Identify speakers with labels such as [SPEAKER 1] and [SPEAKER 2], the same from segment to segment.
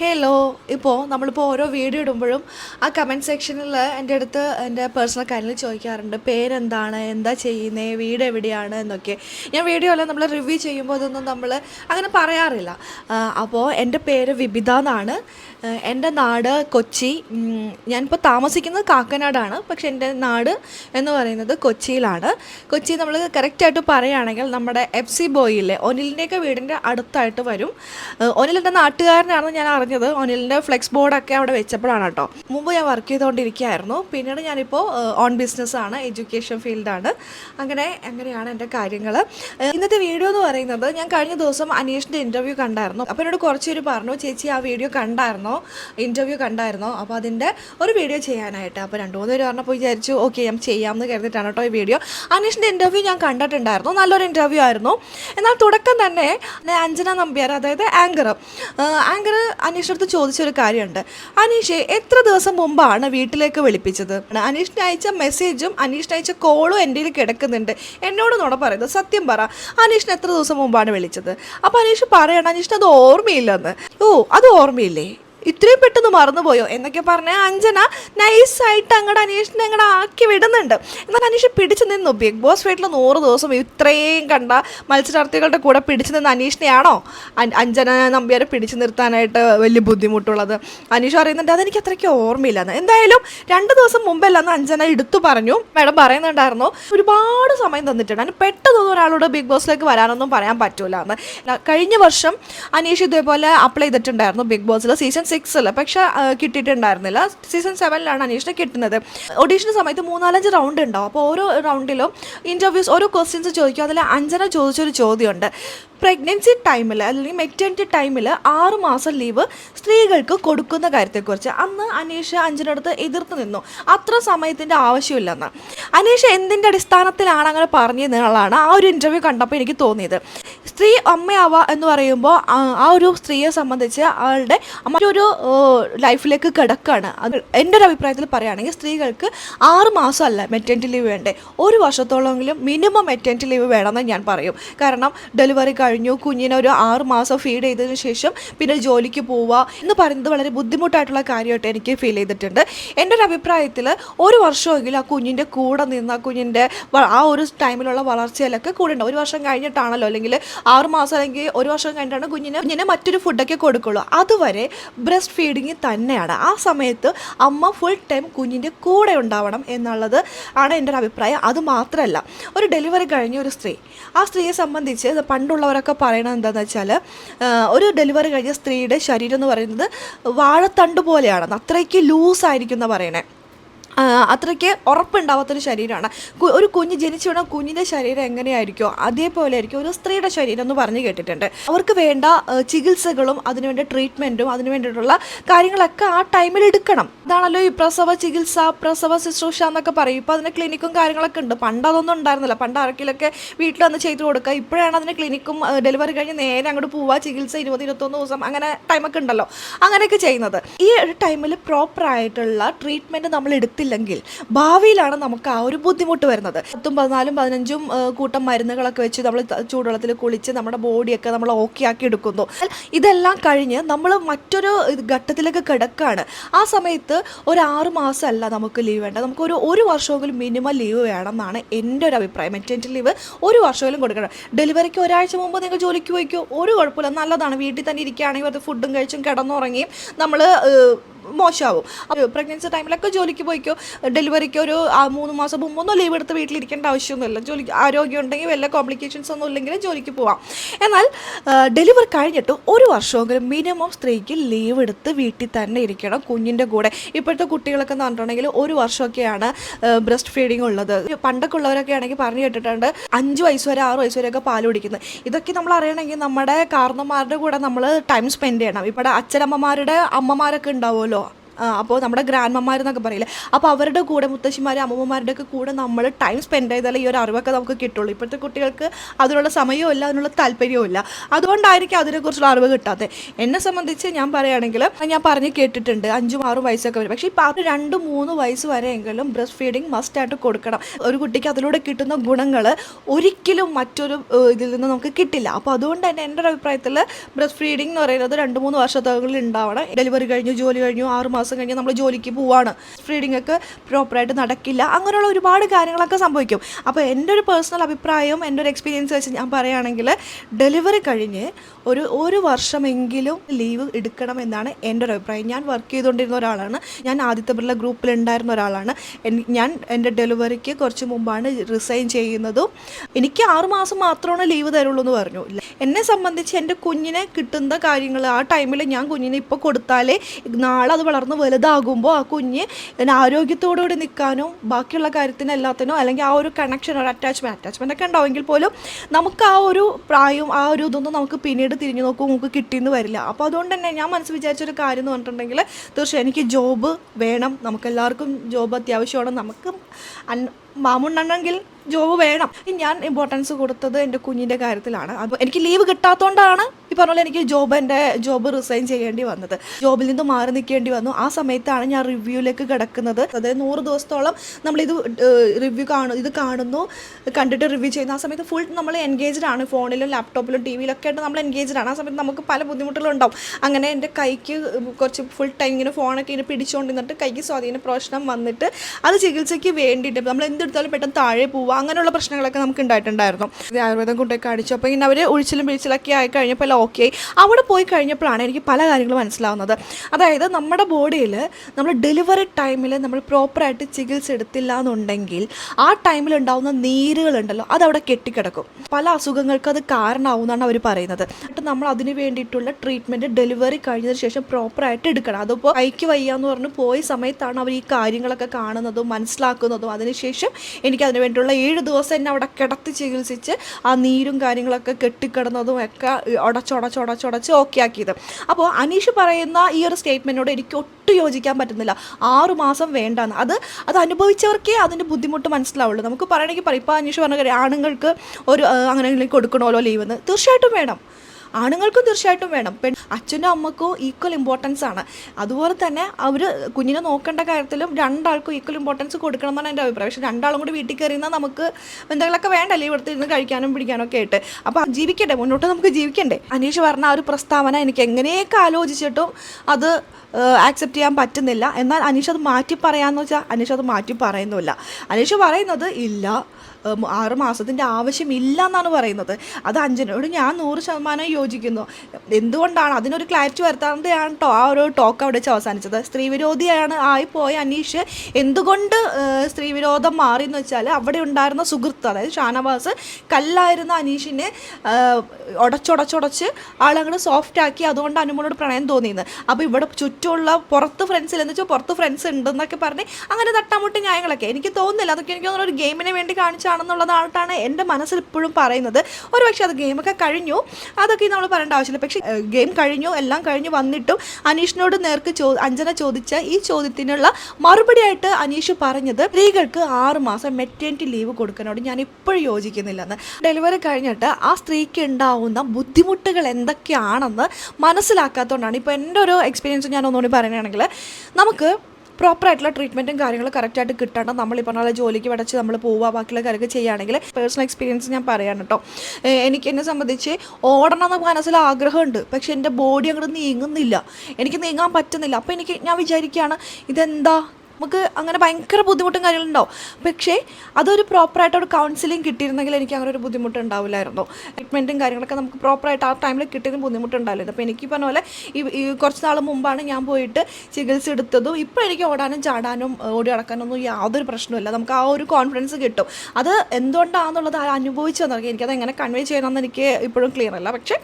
[SPEAKER 1] Hello ഇപ്പോൾ നമ്മളിപ്പോൾ ഓരോ വീഡിയോ ഇടുമ്പോഴും ആ കമന്റ് സെക്ഷനിൽ എന്റെ അടുത്ത് എന്റെ പേഴ്സണൽ കാര്യങ്ങൾ ചോദിക്കാറുണ്ട്. പേരെന്താണ്? എന്താ ചെയ്യുന്നത് വീട് എവിടെയാണ്? എന്നൊക്കെ. ഞാൻ വീഡിയോ അല്ല നമ്മൾ റിവ്യൂ ചെയ്യുമ്പോൾ അതൊന്നും നമ്മൾ അങ്ങനെ പറയാറില്ല. അപ്പോൾ എന്റെ പേര് വിബിത എന്നാണ്. എന്റെ നാട് കൊച്ചി. ഞാനിപ്പോൾ താമസിക്കുന്നത് കാക്കനാടാണ്. പക്ഷേ എന്റെ നാട് എന്ന് പറയുന്നത് കൊച്ചിയിലാണ്. കൊച്ചി നമ്മൾ കറക്റ്റായിട്ട് പറയുകയാണെങ്കിൽ നമ്മുടെ എഫ് സി ബോയിലെ ഒനിലിന്റെയൊക്കെ വീടിന്റെ അടുത്തായിട്ട് വരും. ഒനിലിന്റെ നാട്ടുകാരനാണെന്ന് ഞാൻ അറിഞ്ഞത് ഒനിലിന്റെ ഫ്ലെക്സ് ബോർഡൊക്കെ അവിടെ വെച്ചപ്പോഴാണ് കേട്ടോ. മുമ്പ് ഞാൻ വർക്ക് ചെയ്തുകൊണ്ടിരിക്കുകയായിരുന്നു. പിന്നീട് ഞാനിപ്പോൾ ഓൺ ബിസിനസ്സാണ് എഡ്യൂക്കേഷൻ ഫീൽഡാണ് അങ്ങനെ അങ്ങനെയാണ് എന്റെ കാര്യങ്ങൾ ഇന്നത്തെ വീഡിയോ എന്ന് പറയുന്നത് ഞാൻ കഴിഞ്ഞ ദിവസം അനീഷിന്റെ ഇന്റർവ്യൂ കണ്ടായിരുന്നു. അപ്പോൾ എന്നോട് കുറച്ച് പേര് പറഞ്ഞു ചേച്ചി ആ വീഡിയോ കണ്ടായിരുന്നോ? ഇന്റർവ്യൂ കണ്ടായിരുന്നോ? അപ്പോൾ അതിന്റെ ഒരു വീഡിയോ ചെയ്യാനായിട്ട്. അപ്പോൾ രണ്ടു മൂന്ന് പേര് പറഞ്ഞപ്പോൾ വിചാരിച്ചു ഓക്കെ ഞാൻ ചെയ്യാമെന്ന് കരുതിയിട്ടാണ് കേട്ടോ ഈ വീഡിയോ അനീഷിന്റെ ഇന്റർവ്യൂ ഞാൻ കണ്ടിട്ടുണ്ടായിരുന്നു. നല്ലൊരു ഇന്റർവ്യൂ ആയിരുന്നു. എന്നാൽ തുടക്കം തന്നെ അഞ്ജന നമ്പ്യാർ അതായത് ആങ്കർ ആങ്കർ അനീഷിന്റെ ചോദിച്ചൊരു കാര്യമുണ്ട്. അനീഷെ എത്ര ദിവസം മുമ്പാണ് വീട്ടിലേക്ക് വിളിപ്പിച്ചത്? അനീഷിന് അയച്ച മെസ്സേജും അനീഷിന് അയച്ച കോളും എന്റെ കിടക്കുന്നുണ്ട്. എന്നോട് നോട പറയുന്നത് സത്യം പറ. അനീഷിന് എത്ര ദിവസം മുമ്പാണ് വിളിച്ചത്? അപ്പോൾ അനീഷ് പറയണം അനീഷിന് അത് ഓർമ്മയില്ലെന്ന്. ഓ അത് ഓർമ്മയില്ലേ? ഇത്രയും പെട്ടെന്ന് മറന്നുപോയോ? എന്നൊക്കെ പറഞ്ഞ അഞ്ജന നൈസായിട്ട് അങ്ങോട്ട് അനീഷിനെ അങ്ങോട്ട് ആക്കി വിടുന്നുണ്ട്. എന്നാൽ അനീഷ് പിടിച്ചു നിന്നു. ബിഗ് ബോസ് വീട്ടിൽ നൂറ് ദിവസം ഇത്രയും കണ്ട മത്സരാർത്ഥികളുടെ കൂടെ പിടിച്ചു നിന്ന് അനീഷിനെയാണോ അഞ്ജന നമ്പ്യാരെ പിടിച്ചു നിർത്താനായിട്ട് വലിയ ബുദ്ധിമുട്ടുള്ളത്? അനീഷ് പറയുന്നുണ്ട് അതെനിക്ക് അത്രയ്ക്ക് ഓർമ്മയില്ല എന്തായാലും രണ്ട് ദിവസം മുമ്പല്ലെന്ന് അഞ്ജന എടുത്തു പറഞ്ഞു. മാഡം പറയുന്നുണ്ടായിരുന്നു ഒരുപാട് സമയം തന്നിട്ടുണ്ട്. അതിന് പെട്ടെന്നൊന്നും ഒരാളോട് ബിഗ് ബോസിലേക്ക് വരാനൊന്നും പറയാൻ പറ്റൂല എന്ന് കഴിഞ്ഞ വർഷം അനീഷ് ഇതേപോലെ അപ്ലൈ ചെയ്തിട്ടുണ്ടായിരുന്നു ബിഗ് ബോസിൽ സീസൺ സിക്സിൽ പക്ഷെ കിട്ടിയിട്ടുണ്ടായിരുന്നില്ല. സീസൺ സെവനിലാണ് അന്വേഷണം കിട്ടുന്നത്. ഓഡീഷന് സമയത്ത് മൂന്നാലഞ്ച് റൗണ്ട് ഉണ്ടാവും. അപ്പോൾ ഓരോ റൗണ്ടിലും ഇന്റർവ്യൂസ് ഓരോ ക്വസ്റ്റ്യൻസ് ചോദിക്കും. അതിൽ അഞ്ജന ചോദിച്ചൊരു ചോദ്യമുണ്ട്. പ്രഗ്നൻസി ടൈമിൽ അല്ലെങ്കിൽ മെറ്റേണിറ്റി ടൈമിൽ ആറ് മാസം ലീവ് സ്ത്രീകൾക്ക് കൊടുക്കുന്ന കാര്യത്തെക്കുറിച്ച് അന്ന് അനീഷ് അഞ്ചിനടുത്ത് എതിർത്ത് നിന്നു. അത്ര സമയത്തിന്റെ ആവശ്യമില്ലെന്ന്. അനീഷ് എന്തിന്റെ അടിസ്ഥാനത്തിലാണ് അങ്ങനെ പറഞ്ഞതെന്നുള്ളതാണ് ആ ഒരു ഇന്റർവ്യൂ കണ്ടപ്പോൾ എനിക്ക് തോന്നിയത്. സ്ത്രീ അമ്മയാവുക എന്ന് പറയുമ്പോൾ ആ- ആ ഒരു സ്ത്രീയെ സംബന്ധിച്ച് ആളുടെ മറ്റൊരു ലൈഫിലേക്ക് കിടക്കുകയാണ് അത് എന്റെ ഒരു അഭിപ്രായത്തിൽ പറയുകയാണെങ്കിൽ സ്ത്രീകൾക്ക് ആറ് മാസമല്ല മെറ്റേണിറ്റി ലീവ് വേണ്ടേ. ഒരു വർഷത്തോളമെങ്കിലും മിനിമം മെറ്റേണിറ്റി ലീവ് വേണമെന്ന് ഞാൻ പറയും. കാരണം ഡെലിവറി കഴിഞ്ഞു കുഞ്ഞിനെ ഒരു ആറ് മാസം ഫീഡ് ചെയ്തതിന് ശേഷം പിന്നെ ജോലിക്ക് പോവുക എന്ന് പറയുന്നത് വളരെ ബുദ്ധിമുട്ടായിട്ടുള്ള കാര്യമായിട്ട് എനിക്ക് ഫീൽ ചെയ്തിട്ടുണ്ട്. എന്റെ ഒരു അഭിപ്രായത്തിൽ ഒരു വർഷമെങ്കിലും ആ കുഞ്ഞിന്റെ കൂടെ നിന്ന് ആ കുഞ്ഞിന്റെ ആ ഒരു ടൈമിലുള്ള വളർച്ചയിലൊക്കെ കൂടെ ഉണ്ടാവും ഒരു വർഷം കഴിഞ്ഞിട്ടാണല്ലോ അല്ലെങ്കിൽ ആറ് മാസം അല്ലെങ്കിൽ ഒരു വർഷം കഴിഞ്ഞിട്ടാണ് കുഞ്ഞിനെ കുഞ്ഞിനെ മറ്റൊരു ഫുഡൊക്കെ കൊടുക്കുള്ളൂ. അതുവരെ ബ്രസ്റ്റ് ഫീഡിങ് തന്നെയാണ്. ആ സമയത്ത് അമ്മ ഫുൾ ടൈം കുഞ്ഞിന്റെ കൂടെ ഉണ്ടാവണം എന്നുള്ളത് ആണ് എന്റെ ഒരു അഭിപ്രായം. അതുമാത്രമല്ല ഒരു ഡെലിവറി കഴിഞ്ഞ ഒരു സ്ത്രീ ആ സ്ത്രീയെ സംബന്ധിച്ച് പണ്ടുള്ളവരൊക്കെ പറയണത് എന്താണെന്ന് വെച്ചാൽ ഒരു ഡെലിവറി കഴിഞ്ഞ സ്ത്രീയുടെ ശരീരം എന്ന് പറയുന്നത് വാഴത്തണ്ട് പോലെയാണ്. അത്രയ്ക്ക് ലൂസായിരിക്കും എന്ന് പറയണേ. അത്രയ്ക്ക് ഉറപ്പുണ്ടാവാത്തൊരു ശരീരമാണ്. ഒരു കുഞ്ഞ് ജനിച്ചു വീണ കുഞ്ഞിന്റെ ശരീരം എങ്ങനെയായിരിക്കും അതേപോലെ ആയിരിക്കും ഒരു സ്ത്രീയുടെ ശരീരം എന്ന് പറഞ്ഞു കേട്ടിട്ടുണ്ട്. അവർക്ക് വേണ്ട ചികിത്സകളും അതിനുവേണ്ട ട്രീറ്റ്മെന്റും അതിനു വേണ്ടിയിട്ടുള്ള കാര്യങ്ങളൊക്കെ ആ ടൈമിൽ എടുക്കണം. ഇതാണല്ലോ ഈ പ്രസവ ചികിത്സ പ്രസവ ശുശ്രൂഷ എന്നൊക്കെ പറയും. ഇപ്പോൾ അതിന് ക്ലിനിക്കും കാര്യങ്ങളൊക്കെ ഉണ്ട്. പണ്ട് അതൊന്നും ഉണ്ടായിരുന്നില്ല. പണ്ട് ആർക്കിലൊക്കെ വീട്ടിൽ വന്ന് ചെയ്തു കൊടുക്കുക. ഇപ്പോഴാണ് അതിന് ക്ലിനിക്കും ഡെലിവറി കഴിഞ്ഞ് നേരെ അങ്ങോട്ട് പോവുക. ചികിത്സ ഇരുപത് ഇരുപത്തൊന്ന് ദിവസം അങ്ങനെ ടൈമൊക്കെ ഉണ്ടല്ലോ. അങ്ങനെയൊക്കെ ചെയ്യുന്നത്. ഈ ഒരു ടൈമിൽ പ്രോപ്പറായിട്ടുള്ള ട്രീറ്റ്മെന്റ് നമ്മൾ എടുത്തില്ലെങ്കിൽ ഭാവിയിലാണ് നമുക്ക് ആ ഒരു ബുദ്ധിമുട്ട് വരുന്നത്. പത്തും പതിനാലും പതിനഞ്ചും കൂട്ടം മരുന്നുകളൊക്കെ വെച്ച് നമ്മൾ ചൂടുവെള്ളത്തിൽ കുളിച്ച് നമ്മുടെ ബോഡിയൊക്കെ നമ്മൾ ഓക്കെ ആക്കി എടുക്കുന്നു. ഇതെല്ലാം കഴിഞ്ഞ് നമ്മൾ മറ്റൊരു ഘട്ടത്തിലേക്ക് കിടക്കുകയാണ് ആ സമയത്ത് ഒരു ആറ് മാസമല്ല നമുക്ക് ലീവ് വേണ്ട നമുക്ക് ഒരു ഒരു വർഷമെങ്കിലും മിനിമം ലീവ് വേണം എന്നാണ് എന്റെ ഒരു അഭിപ്രായം. മെറ്റേണിറ്റി ലീവ് ഒരു വർഷമെങ്കിലും കൊടുക്കണം. ഡെലിവറിക്ക് ഒരാഴ്ച മുമ്പ് നിങ്ങൾ ജോലിക്ക് പോയിക്കോ. ഒരു കുഴപ്പമില്ല. നല്ലതാണ്. വീട്ടിൽ തന്നെ ഇരിക്കുകയാണെങ്കിൽ വെറുതെ ഫുഡും കഴിച്ചും കിടന്നുറങ്ങിയും നമ്മൾ മോശമാവും. പ്രഗ്നൻസി ടൈമിലൊക്കെ ജോലിക്ക് പോയിക്കോ? ഡെലിവറിക്ക് ഒരു മൂന്ന് മാസം മുമ്പൊന്നും ലീവ് എടുത്ത് വീട്ടിലിരിക്കേണ്ട ആവശ്യമൊന്നുമില്ല. ജോലിക്ക് ആരോഗ്യം ഉണ്ടെങ്കിൽ വല്ല കോംപ്ലിക്കേഷൻസ് ഒന്നും ഇല്ലെങ്കിൽ ജോലിക്ക് പോവാം. എന്നാൽ ഡെലിവറി കഴിഞ്ഞിട്ട് ഒരു വർഷമെങ്കിലും മിനിമം സ്ത്രീക്ക് ലീവ് എടുത്ത് വീട്ടിൽ തന്നെ ഇരിക്കണം കുഞ്ഞിന്റെ കൂടെ. ഇപ്പോഴത്തെ കുട്ടികളൊക്കെ എന്ന് പറഞ്ഞിട്ടുണ്ടെങ്കിൽ ഒരു വർഷമൊക്കെയാണ് ബ്രസ്റ്റ് ഫീഡിങ് ഉള്ളത്. പണ്ടൊക്കെ ഉള്ളവരൊക്കെ ആണെങ്കിൽ പറഞ്ഞു കേട്ടിട്ടുണ്ട് അഞ്ച് വയസ്സ് വരെ ആറ് വയസ്സ് വരെയൊക്കെ പാൽ കുടിക്കുന്നത്. ഇതൊക്കെ നമ്മൾ അറിയണമെങ്കിൽ നമ്മുടെ കാരണന്മാരുടെ കൂടെ നമ്മൾ ടൈം സ്പെൻഡ് ചെയ്യണം. ഇവിടെ അച്ഛനമ്മമാരുടെ അമ്മമാരൊക്കെ ഉണ്ടാവുമല്ലോ. അപ്പോൾ നമ്മുടെ ഗ്രാൻഡ് മമ്മാർ എന്നൊക്കെ പറയില്ലേ? അപ്പോൾ അവരുടെ കൂടെ മുത്തശ്ശിമാരും അമ്മമാരുടെ ഒക്കെ കൂടെ നമ്മൾ ടൈം സ്പെൻഡ് ചെയ്താലേ ഈ ഒരു അറിവൊക്കെ നമുക്ക് കിട്ടുള്ളൂ. ഇപ്പോഴത്തെ കുട്ടികൾക്ക് അതിനുള്ള സമയവും ഇല്ല അതിനുള്ള താല്പര്യവും ഇല്ല. അതുകൊണ്ടായിരിക്കും അതിനെക്കുറിച്ചുള്ള അറിവ് കിട്ടാത്തത് എന്നെ സംബന്ധിച്ച് ഞാൻ പറയുകയാണെങ്കിൽ ഞാൻ പറഞ്ഞ് കേട്ടിട്ടുണ്ട് അഞ്ചും ആറും വയസ്സൊക്കെ വരും. പക്ഷേ ഇപ്പോൾ രണ്ട് മൂന്ന് വയസ്സ് വരെയെങ്കിലും ബ്രസ്റ്റ് ഫീഡിങ് മസ്റ്റായിട്ട് കൊടുക്കണം. ഒരു കുട്ടിക്ക് അതിലൂടെ കിട്ടുന്ന ഗുണങ്ങൾ ഒരിക്കലും മറ്റൊരു ഇതിൽ നിന്ന് നമുക്ക് കിട്ടില്ല. അപ്പോൾ അതുകൊണ്ട് തന്നെ എന്റെ ഒരു അഭിപ്രായത്തിൽ ബ്രസ്റ്റ് ഫീഡിംഗ് എന്ന് പറയുന്നത് രണ്ട് മൂന്ന് വർഷത്തോളം ഉണ്ടാവണം. ഡെലിവറി കഴിഞ്ഞു ജോലി കഴിഞ്ഞു ആറ് കഴിഞ്ഞ് നമ്മൾ ജോലിക്ക് പോവാണ്. ഫീഡിംഗ് ഒക്കെ പ്രോപ്പറായിട്ട് നടക്കില്ല. അങ്ങനെയുള്ള ഒരുപാട് കാര്യങ്ങളൊക്കെ സംഭവിക്കും. അപ്പോൾ എന്റെ ഒരു പേഴ്സണൽ അഭിപ്രായവും എന്റെ ഒരു എക്സ്പീരിയൻസ് വെച്ച് ഞാൻ പറയുകയാണെങ്കിൽ ഡെലിവറി കഴിഞ്ഞ് ഒരു ഒരു വർഷമെങ്കിലും ലീവ് എടുക്കണം എന്നാണ് എന്റെ ഒരു അഭിപ്രായം. ഞാൻ വർക്ക് ചെയ്തുകൊണ്ടിരുന്ന ഒരാളാണ്. ഞാൻ ആദിത്യ ബിർള ഗ്രൂപ്പിൽ ഉണ്ടായിരുന്ന ഒരാളാണ് ഞാൻ എന്റെ ഡെലിവറിക്ക് കുറച്ച് മുമ്പാണ് റിസൈൻ ചെയ്യുന്നതും എനിക്ക് ആറുമാസം മാത്രമാണ് ലീവ് തരുള്ളൂ എന്ന് പറഞ്ഞു. എന്നെ സംബന്ധിച്ച് എന്റെ കുഞ്ഞിനെ കിട്ടുന്ന കാര്യങ്ങൾ ആ ടൈമിൽ ഞാൻ കുഞ്ഞിനെ ഇപ്പോൾ കൊടുത്താലേ നാളെ അത് വളർന്ന് വലുതാകുമ്പോൾ ആ കുഞ്ഞ് ആരോഗ്യത്തോടുകൂടി നിൽക്കാനും ബാക്കിയുള്ള കാര്യത്തിന് എല്ലാത്തിനും അല്ലെങ്കിൽ ആ ഒരു കണക്ഷൻ ഒരു അറ്റാച്ച്മെന്റ് അറ്റാച്ച്മെന്റ് ഒക്കെ ഉണ്ടാവുമെങ്കിൽ പോലും നമുക്ക് ആ ഒരു പ്രായവും ആ ഒരു ഇതൊന്നും നമുക്ക് പിന്നീട് തിരിഞ്ഞു നോക്കുമ്പോൾ നമുക്ക് കിട്ടിയെന്ന് വരില്ല. അപ്പോൾ അതുകൊണ്ട് തന്നെ ഞാൻ മനസ്സ് വിചാരിച്ചൊരു കാര്യം എന്ന് പറഞ്ഞിട്ടുണ്ടെങ്കിൽ തീർച്ചയായും എനിക്ക് ജോബ് വേണം. നമുക്കെല്ലാവർക്കും ജോബ് അത്യാവശ്യമാണ്. നമുക്ക് അൻ മാമുണ്ടെങ്കിൽ ജോബ് വേണം. ഞാൻ ഇമ്പോർട്ടൻസ് കൊടുത്തത് എന്റെ കുഞ്ഞിന്റെ കാര്യത്തിലാണ്. അപ്പോൾ എനിക്ക് ലീവ് കിട്ടാത്തതുകൊണ്ടാണ് ഈ പറഞ്ഞ പോലെ എനിക്ക് ജോബ് എന്റെ ജോബ് റിസൈൻ ചെയ്യേണ്ടി വന്നത്. ജോബിൽ നിന്ന് മാറി നിൽക്കേണ്ടി വന്നു. ആ സമയത്താണ് ഞാൻ റിവ്യൂയിലേക്ക് കിടക്കുന്നത്. അതായത് നൂറ് ദിവസത്തോളം നമ്മളിത് റിവ്യൂ കാണും ഇത് കാണുന്നു. കണ്ടിട്ട് റിവ്യൂ ചെയ്യുന്നു. ആ സമയത്ത് ഫുൾ നമ്മൾ എൻഗേജ്ഡ് ആണ്. ഫോണിലും ലാപ്ടോപ്പിലും ടി വിയിലൊക്കെ ആയിട്ട് നമ്മൾ എൻഗേജ്ഡ് ആണ്. ആ സമയത്ത് നമുക്ക് പല ബുദ്ധിമുട്ടുകളും ഉണ്ടാവും അങ്ങനെ എന്റെ കൈക്ക് കുറച്ച് ഫുൾ ടൈം ഇങ്ങനെ ഫോണൊക്കെ ഇങ്ങനെ പിടിച്ചുകൊണ്ടിരുന്നിട്ട് കൈക്ക് സ്വാധീന പ്രശ്നം വന്നിട്ട് അത് ചികിത്സയ്ക്ക് വേണ്ടിയിട്ട് നമ്മൾ എന്തെടുത്താലും പെട്ടെന്ന് താഴെ പോവുക അങ്ങനെയുള്ള പ്രശ്നങ്ങളൊക്കെ നമുക്ക് ഉണ്ടായിട്ടുണ്ടായിരുന്നു. ആയുർവേദം കൊണ്ടൊക്കെ കാണിച്ചു. അപ്പോൾ ഇങ്ങനെ അവർ ഒഴിച്ചിലും പിഴിച്ചിലൊക്കെ ആയി കഴിഞ്ഞപ്പോൾ എല്ലാം ഓക്കെ ആയി അവിടെ പോയി കഴിഞ്ഞപ്പോഴാണ് എനിക്ക് പല കാര്യങ്ങളും മനസ്സിലാവുന്നത്. അതായത് നമ്മുടെ ബോഡിയിൽ നമ്മൾ ഡെലിവറി ടൈമിൽ നമ്മൾ പ്രോപ്പറായിട്ട് ചികിത്സ എടുത്തില്ല എന്നുണ്ടെങ്കിൽ ആ ടൈമിൽ ഉണ്ടാവുന്ന നീരുകളുണ്ടല്ലോ അതവിടെ കെട്ടിക്കിടക്കും. പല അസുഖങ്ങൾക്ക് അത് കാരണമാവും എന്നാണ് അവർ പറയുന്നത്. എന്നിട്ട് നമ്മൾ അതിന് വേണ്ടിയിട്ടുള്ള ട്രീറ്റ്മെന്റ് ഡെലിവറി കഴിഞ്ഞതിന് ശേഷം പ്രോപ്പറായിട്ട് എടുക്കണം. അതിപ്പോൾ കൈക്ക് വയ്യാന്ന് പറഞ്ഞ് പോയ സമയത്താണ് അവർ ഈ കാര്യങ്ങളൊക്കെ കാണുന്നതും മനസ്സിലാക്കുന്നതും അതിനുശേഷം എനിക്ക് അതിന് വേണ്ടിയുള്ള ഏഴ് ദിവസം എന്നെ അവിടെ കിടത്തി ചികിത്സിച്ച് ആ നീരും കാര്യങ്ങളൊക്കെ കെട്ടിക്കിടന്നതും ഒക്കെ ഉടച്ചുടച്ചുടച്ചുടച്ച് ഓക്കെ ആക്കിയത്. അപ്പോൾ അനീഷ് പറയുന്ന ഈ ഒരു സ്റ്റേറ്റ്മെന്റിനോട് എനിക്ക് ഒട്ടും യോജിക്കാൻ പറ്റുന്നില്ല. ആറു മാസം വേണ്ടാന്ന്. അത് അത് അനുഭവിച്ചവർക്കേ അതിന്റെ ബുദ്ധിമുട്ട് മനസ്സിലാവുള്ളൂ. നമുക്ക് പറയണമെങ്കിൽ പറയും ഇപ്പോൾ അനീഷ് പറഞ്ഞ കാര്യം ആണുങ്ങൾക്ക് ഒരു അങ്ങനെ കൊടുക്കണമല്ലോ ലീവെന്ന് തീർച്ചയായിട്ടും വേണം. ആണുങ്ങൾക്കും തീർച്ചയായിട്ടും വേണം. പെൺ അച്ഛനും അമ്മക്കോ ഈക്വൽ ഇമ്പോർട്ടൻസ് ആണ്. അതുപോലെ തന്നെ അവർ കുഞ്ഞിനെ നോക്കേണ്ട കാര്യത്തിലും രണ്ടാൾക്കും ഈക്വൽ ഇമ്പോർട്ടൻസ് കൊടുക്കണം എന്നാണ് എന്റെ അഭിപ്രായം. പക്ഷേ രണ്ടാളും കൂടി വീട്ടിൽ കയറിയെന്നാൽ നമുക്ക് എന്തെങ്കിലുമൊക്കെ വേണ്ടല്ലേ? ഇവിടുത്തെ ഇരുന്ന് കഴിക്കാനും പിടിക്കാനും ഒക്കെ ആയിട്ട്. അപ്പോൾ ജീവിക്കണ്ടേ മുന്നോട്ട് നമുക്ക് ജീവിക്കണ്ടേ? അനീഷ് പറഞ്ഞ ആ ഒരു പ്രസ്താവന എനിക്ക് എങ്ങനെയൊക്കെ ആലോചിച്ചിട്ടും അത് ആക്സെപ്റ്റ് ചെയ്യാൻ പറ്റുന്നില്ല. എന്നാൽ അനീഷ് അത് മാറ്റി പറയാമെന്ന് വെച്ചാൽ അനീഷ് അത് മാറ്റി പറയുന്നില്ല അനീഷ് പറയുന്നത് ഇല്ല. ആറ് മാസത്തിന്റെ ആവശ്യമില്ല എന്നാണ് പറയുന്നത്. അത് അഞ്ജനോട് ഞാൻ നൂറ് ശതമാനം യോജിക്കുന്നു. എന്തുകൊണ്ടാണ്? അതിനൊരു ക്ലാരിറ്റി വരുത്താതെയാണ് കേട്ടോ ആ ഒരു ടോക്ക് അവിടെ വെച്ച് അവസാനിച്ചത്. സ്ത്രീവിരോധിയാണ് ആയിപ്പോയ അനീഷ്. എന്തുകൊണ്ട് സ്ത്രീവിരോധം മാറി എന്ന് വെച്ചാൽ അവിടെ ഉണ്ടായിരുന്ന സുഹൃത്ത് അതായത് ഷാനവാസ് കല്ലായിരുന്ന അനീഷിനെ ഉടച്ചുടച്ചുടച്ച് ആളങ്ങോട്ട് സോഫ്റ്റ് ആക്കി അതുകൊണ്ട് അനുമോളോട് പ്രണയം തോന്നിയെന്ന്. അപ്പോൾ ഇവിടെ ചുറ്റുമുള്ള പുറത്ത് ഫ്രണ്ട്സിൽ എന്ന് വെച്ചാൽ പുറത്ത് ഫ്രണ്ട്സ് ഉണ്ടെന്നൊക്കെ പറഞ്ഞ് അങ്ങനെ തട്ടാമുട്ടി ന്യായങ്ങളൊക്കെ. എനിക്ക് തോന്നുന്നില്ല. അതൊക്കെ എനിക്ക് തോന്നുന്നു ഒരു ഗെയിമിന് വേണ്ടി കാണിച്ചാണെന്നുള്ളതായിട്ടാണ് എന്റെ മനസ്സിൽ ഇപ്പോഴും പറയുന്നത്. ഒരു പക്ഷേ അത് ഗെയിമൊക്കെ കഴിഞ്ഞു. അതൊക്കെ നമ്മൾ പറയേണ്ട ആവശ്യമില്ല. പക്ഷേ ഗെയിം കഴിഞ്ഞു എല്ലാം കഴിഞ്ഞു വന്നിട്ടും അനീഷിനോട് നേർക്ക് ചോ അഞ്ജന ചോദിച്ച ഈ ചോദ്യത്തിനുള്ള മറുപടിയായിട്ട് അനീഷ് പറഞ്ഞത് സ്ത്രീകൾക്ക് ആറ് മാസം മെറ്റേണിറ്റി ലീവ് കൊടുക്കാനോട് ഞാൻ ഇപ്പോഴും യോജിക്കുന്നില്ലെന്ന്. ഡെലിവറി കഴിഞ്ഞിട്ട് ആ സ്ത്രീക്ക് ഉണ്ടാവുന്ന ബുദ്ധിമുട്ടുകൾ എന്തൊക്കെയാണെന്ന് മനസ്സിലാക്കാത്തതുകൊണ്ടാണ് ഇപ്പോൾ എന്റെ ഒരു എക്സ്പീരിയൻസ് ഞാൻ ഒന്നുകൂടി പറയുകയാണെങ്കിൽ നമുക്ക് പ്രോപ്പറായിട്ടുള്ള ട്രീറ്റ്മെന്റും കാര്യങ്ങളും കറക്റ്റായിട്ട് കിട്ടണം. നമ്മൾ ഈ പറഞ്ഞ ജോലിക്ക് വടച്ച് നമ്മൾ പോവുക ബാക്കിയുള്ള കാര്യമൊക്കെ ചെയ്യുകയാണെങ്കിൽ പേഴ്സണൽ എക്സ്പീരിയൻസ് ഞാൻ പറയാൻ കേട്ടോ. എനിക്ക് എന്നെ സംബന്ധിച്ച് ഓടണം എന്ന് മനസ്സിൽ ആഗ്രഹമുണ്ട്. പക്ഷെ എന്റെ ബോഡി അങ്ങോട്ട് നീങ്ങുന്നില്ല. എനിക്ക് നീങ്ങാൻ പറ്റുന്നില്ല. അപ്പോൾ എനിക്ക് ഞാൻ വിചാരിക്കുകയാണ് ഇതെന്താ? നമുക്ക് അങ്ങനെ ഭയങ്കര ബുദ്ധിമുട്ടും കാര്യങ്ങളുണ്ടാവും പക്ഷേ അതൊരു പ്രോപ്പറായിട്ട് ഒരു കൗൺസിലിംഗ് കിട്ടിയിരുന്നെങ്കിൽ എനിക്ക് അങ്ങനെ ഒരു ബുദ്ധിമുട്ട് ഉണ്ടാവില്ലായിരുന്നു. ട്രീറ്റ്മെന്റും കാര്യങ്ങളൊക്കെ നമുക്ക് പ്രോപ്പറായിട്ട് ആ ടൈമിൽ കിട്ടിയതിന് ബുദ്ധിമുട്ടുണ്ടാവില്ല അപ്പോൾ എനിക്ക് പറഞ്ഞ പോലെ ഈ കുറച്ച് നാൾ മുമ്പാണ് ഞാൻ പോയിട്ട് ചികിത്സ എടുത്തതും ഇപ്പോൾ എനിക്ക് ഓടാനും ചാടാനും ഓടി നടക്കാനൊന്നും യാതൊരു പ്രശ്നമില്ല നമുക്ക് ആ ഒരു കോൺഫിഡൻസ് കിട്ടും. അത് എന്തുകൊണ്ടാണെന്നുള്ളത് അനുഭവിച്ചു തന്നെ എനിക്കത് എങ്ങനെ കൺവേ ചെയ്യണമെന്ന് എനിക്ക് ഇപ്പോഴും ക്ലിയർ അല്ല. പക്ഷേ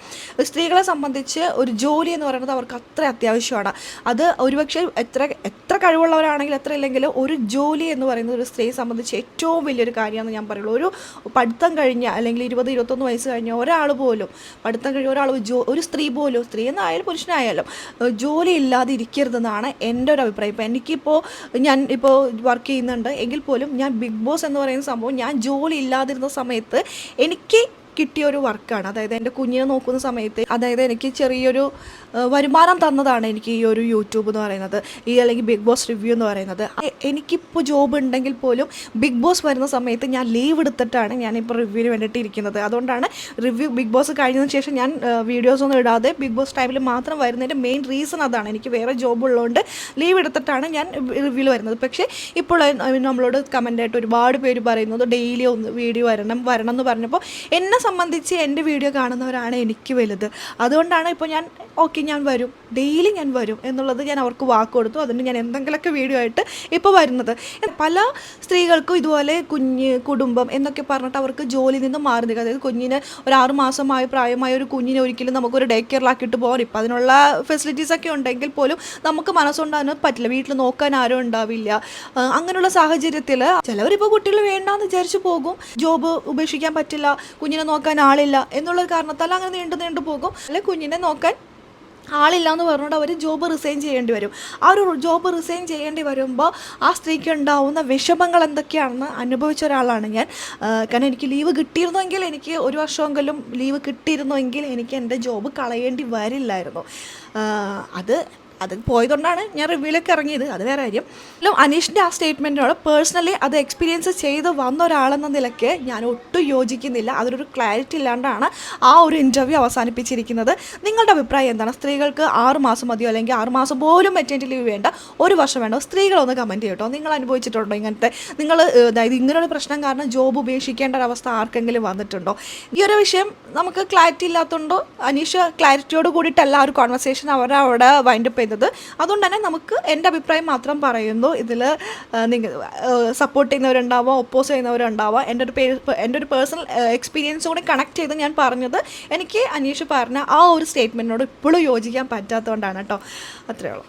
[SPEAKER 1] സ്ത്രീകളെ സംബന്ധിച്ച് ഒരു ജോലി എന്ന് പറയുന്നത് അവർക്ക് അത്ര അത്യാവശ്യമാണ്. അത് ഒരുപക്ഷെ എത്ര എത്ര കഴിവുള്ളവരാണെങ്കിലും എത്ര ഇല്ലെങ്കിൽ ഒരു ജോലി എന്ന് പറയുന്നത് ഒരു സ്ത്രീയെ സംബന്ധിച്ച് ഏറ്റവും വലിയൊരു കാര്യമാണ് ഞാൻ പറയുള്ളൂ. ഒരു പഠിത്തം കഴിഞ്ഞ അല്ലെങ്കിൽ ഇരുപത് ഇരുപത്തൊന്ന് വയസ്സ് കഴിഞ്ഞ ഒരാൾ പോലും പഠിത്തം കഴിഞ്ഞ ഒരാൾ ഒരു സ്ത്രീ പോലും സ്ത്രീ എന്നായാലും പുരുഷനായാലും ജോലി ഇല്ലാതെ ഇരിക്കരുതെന്നാണ് എന്റെ ഒരു അഭിപ്രായം. ഇപ്പം എനിക്കിപ്പോൾ ഞാൻ ഇപ്പോൾ വർക്ക് ചെയ്യുന്നുണ്ട്. എങ്കിൽ പോലും ഞാൻ ബിഗ് ബോസ് എന്ന് പറയുന്ന സംഭവം ഞാൻ ജോലി ഇല്ലാതിരുന്ന സമയത്ത് എനിക്ക് കിട്ടിയ ഒരു വർക്കാണ്. അതായത് എന്റെ കുഞ്ഞിനെ നോക്കുന്ന സമയത്ത് അതായത് എനിക്ക് ചെറിയൊരു വരുമാനം തന്നതാണ് എനിക്ക് ഈ ഒരു യൂട്യൂബ് എന്ന് പറയുന്നത്. ഈ അല്ലെങ്കിൽ ബിഗ് ബോസ് റിവ്യൂ എന്ന് പറയുന്നത്. എനിക്കിപ്പോൾ ജോബ് ഉണ്ടെങ്കിൽ പോലും ബിഗ് ബോസ് വരുന്ന സമയത്ത് ഞാൻ ലീവ് എടുത്തിട്ടാണ് ഞാനിപ്പോൾ റിവ്യൂവിന് വേണ്ടിയിട്ട് ഇരിക്കുന്നത്. അതുകൊണ്ടാണ് റിവ്യൂ ബിഗ് ബോസ് കഴിഞ്ഞതിന് ശേഷം ഞാൻ വീഡിയോസ് ഒന്നും ഇടാതെ ബിഗ് ബോസ് ടൈമിൽ മാത്രം വരുന്നതിന്റെ മെയിൻ റീസൺ അതാണ്. എനിക്ക് വേറെ ജോബ് ഉള്ളതുകൊണ്ട് ലീവ് എടുത്തിട്ടാണ് ഞാൻ റിവ്യൂവിൽ വരുന്നത്. പക്ഷേ ഇപ്പോൾ നമ്മളോട് കമന്റായിട്ട് ഒരുപാട് പേര് പറയുന്നത് ഡെയിലി ഒന്ന് വീഡിയോ വരണം വരണം എന്ന് പറഞ്ഞപ്പോൾ എന്നെ സംബന്ധിച്ച് എന്റെ വീഡിയോ കാണുന്നവരാണ് എനിക്ക് വലുത്. അതുകൊണ്ടാണ് ഇപ്പോൾ ഞാൻ ഓക്കെ ഞാൻ വരും. ഡെയിലി ഞാൻ വരും എന്നുള്ളത് ഞാൻ അവർക്ക് വാക്ക് കൊടുത്തു. അതുകൊണ്ട് ഞാൻ എന്തെങ്കിലുമൊക്കെ വീഡിയോ ആയിട്ട് ഇപ്പോൾ വരുന്നത്. പല സ്ത്രീകൾക്കും ഇതുപോലെ കുഞ്ഞ് കുടുംബം എന്നൊക്കെ പറഞ്ഞിട്ട് അവർക്ക് ജോലി നിന്ന് മാറി നിൽക്കുക. അതായത് കുഞ്ഞിന് ഒരു ആറ് മാസമായ പ്രായമായ ഒരു കുഞ്ഞിനെ ഒരിക്കലും നമുക്കൊരു ഡേ കെയറിലാക്കിയിട്ട് പോകാൻ ഇപ്പം അതിനുള്ള ഫെസിലിറ്റീസൊക്കെ ഉണ്ടെങ്കിൽ പോലും നമുക്ക് മനസ്സുകൊണ്ടാകാൻ പറ്റില്ല. വീട്ടിൽ നോക്കാൻ ആരും ഉണ്ടാവില്ല. അങ്ങനെയുള്ള സാഹചര്യത്തിൽ ചിലവരിപ്പോൾ കുട്ടികൾ വേണ്ടാന്ന് വിചാരിച്ചു പോകും. ജോബ് ഉപേക്ഷിക്കാൻ പറ്റില്ല. കുഞ്ഞിനെ നോക്കാൻ ആളില്ല എന്നുള്ള കാരണത്താൽ അങ്ങനെ നീണ്ടു നീണ്ടു പോകും. അല്ലെ കുഞ്ഞിനെ നോക്കാൻ ആളില്ല എന്ന് പറഞ്ഞുകൊണ്ട് അവർ ജോബ് റിസൈൻ ചെയ്യേണ്ടി വരും. ആ ഒരു ജോബ് റിസൈൻ ചെയ്യേണ്ടി വരുമ്പോൾ ആ സ്ത്രീക്ക് ഉണ്ടാവുന്ന വിഷമങ്ങൾ എന്തൊക്കെയാണെന്ന് അനുഭവിച്ച ഒരാളാണ് ഞാൻ. കാരണം എനിക്ക് ലീവ് കിട്ടിയിരുന്നുവെങ്കിൽ എനിക്ക് ഒരു വർഷമെങ്കിലും ലീവ് കിട്ടിയിരുന്നുവെങ്കിൽ എനിക്ക് എന്റെ ജോബ് കളയേണ്ടി വരില്ലായിരുന്നു. അത് അത് പോയതുകൊണ്ടാണ് ഞാൻ റിവ്യൂലേക്ക് ഇറങ്ങിയത്. അത് വേറെ കാര്യം. അല്ലോ അനീഷിന്റെ ആ സ്റ്റേറ്റ്മെന്റിനോട് പേഴ്സണലി അത് എക്സ്പീരിയൻസ് ചെയ്ത് വന്ന ഒരാളെന്ന നിലയ്ക്ക് ഞാൻ ഒട്ടും യോജിക്കുന്നില്ല. അതിനൊരു ക്ലാരിറ്റി ഇല്ലാണ്ടാണ് ആ ഒരു ഇന്റർവ്യൂ അവസാനിപ്പിച്ചിരിക്കുന്നത്. നിങ്ങളുടെ അഭിപ്രായം എന്താണ്? സ്ത്രീകൾക്ക് ആറ് മാസം മതിയോ? അല്ലെങ്കിൽ ആറ് മാസം പോലും മെറ്റേണിറ്റി ലീവ് വേണ്ട. ഒരു വർഷം വേണ്ടോ? സ്ത്രീകളൊന്ന് കമന്റ് ചെയ്യട്ടോ. നിങ്ങൾ അനുഭവിച്ചിട്ടുണ്ടോ ഇങ്ങനത്തെ? നിങ്ങൾ അതായത് ഇങ്ങനൊരു പ്രശ്നം കാരണം ജോബ് ഉപേക്ഷിക്കേണ്ട ഒരവസ്ഥ ആർക്കെങ്കിലും വന്നിട്ടുണ്ടോ? ഈ ഒരു വിഷയം നമുക്ക് ക്ലാരിറ്റി ഇല്ലാത്തതുകൊണ്ടോ അനീഷ് ക്ലാരിറ്റിയോട് കൂടിയിട്ടല്ല ആ ഒരു കോൺവെർസേഷൻ അവർ അവിടെ വൈൻഡപ്പ് ചെയ്തത് അതുകൊണ്ട് തന്നെ നമുക്ക് എന്റെ അഭിപ്രായം മാത്രം പറയുന്നു. ഇതിൽ നിങ്ങൾ സപ്പോർട്ട് ചെയ്യുന്നവരുണ്ടാവാം ഒപ്പോസ് ചെയ്യുന്നവരുണ്ടാവാം. എന്റെ ഒരു എന്റെ ഒരു പേഴ്സണൽ എക്സ്പീരിയൻസ് കൂടി കണക്ട് ചെയ്ത് ഞാൻ പറഞ്ഞത് എനിക്ക് അനീഷ് പറഞ്ഞ ആ ഒരു സ്റ്റേറ്റ്മെന്റിനോട് ഇപ്പോഴും യോജിക്കാൻ പറ്റാത്തതുകൊണ്ടാണ് കേട്ടോ. അത്രയേ ഉള്ളൂ.